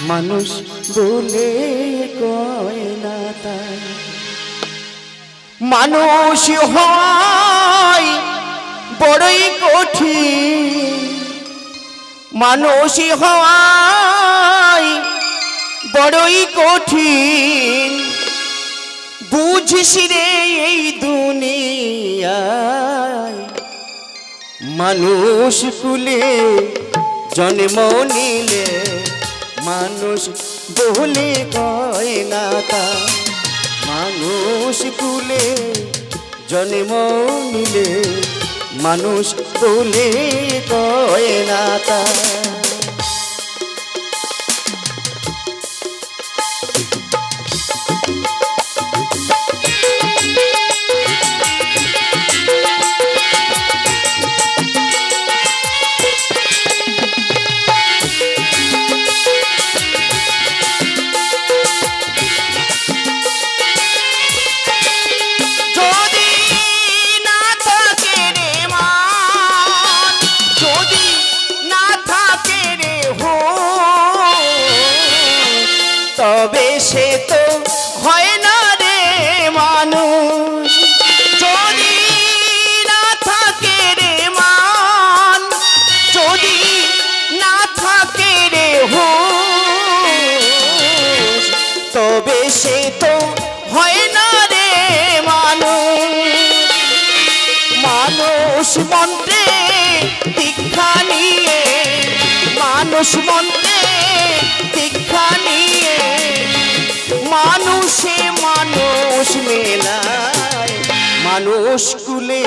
মানুষ বলে কয় তাই। মানুষ হয় বড়ই কঠিন। মানুষ হয় বড়ই কঠিন। বুঝিস রে এই দুনিয়ায়। মানুষ কুলে জন্ম নিলে মানুষ বলে কয় না তা। মানুষ কুলে জন্ম নিলে মানুষ বলে কয় না তা। তবে সে তো হয় না রে মানুষ। যদি না থাকে রে মান, যদি না থাকে রে হো তবে সে তো হয় না রে মানুষ। মানুষ মন্ত্রে দীক্ষা নিয়ে, মানুষ মন্ত্রে মানুষ মেলায়, মানুষ কুলে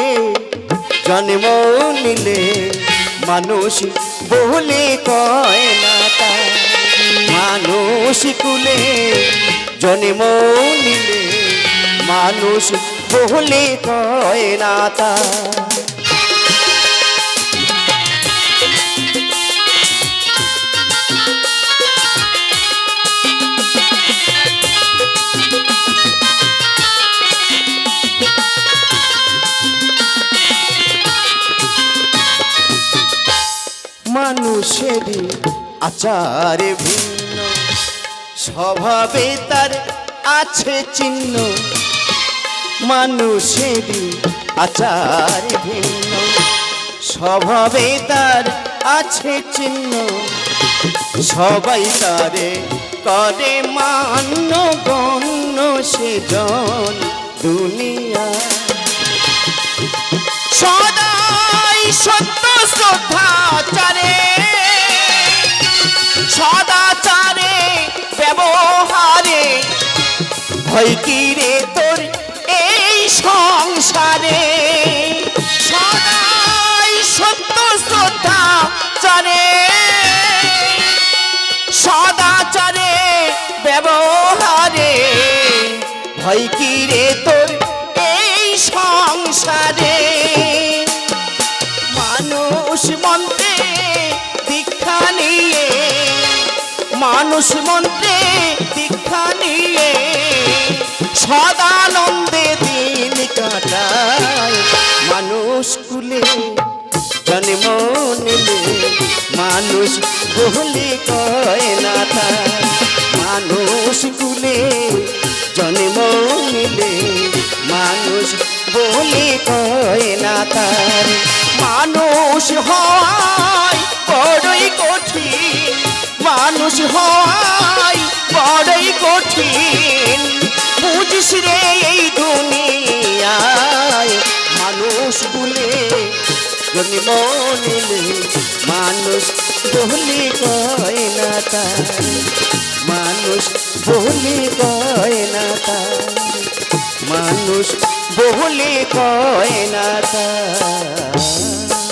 জন্ম নিলে, মানুষ বলে কয় না তাই মানুষ কুলে জন্ম নিলে, মানুষ বলে কয় না তা মানুষেরই আচারে ভিন্ন, স্বভাবে তার আছে চিহ্ন। মানুষেরই আচার ভিন্ন, স্বভাবে তার আছে চিহ্ন। সবাই তারে করে মান্য গণ্য সেজন দুনিয়া ভয় কি রে তোর এই সংসারে? সদাই সত্য শ্রদ্ধাচারে সদাচারে ব্যবহারে। ভয় কি রে তোর এই সংসারে? মানুষ মন্ত্রে দীক্ষা নিয়ে। মানুষ মন্ত্রে দীক্ষা নিয়ে সদানন্দে দিন কাটায়। মানুষ কুলে জন্ম নিলে মানুষ বলে কয় না মানুষ কুলে জন্ম নিলে মানুষ বলে কয় না মানুষ হয় জন্ম নিলে মানুষ বহলি কয় না তার। মানুষ বহলি কয় না তার। মানুষ বহলি কয় না তার।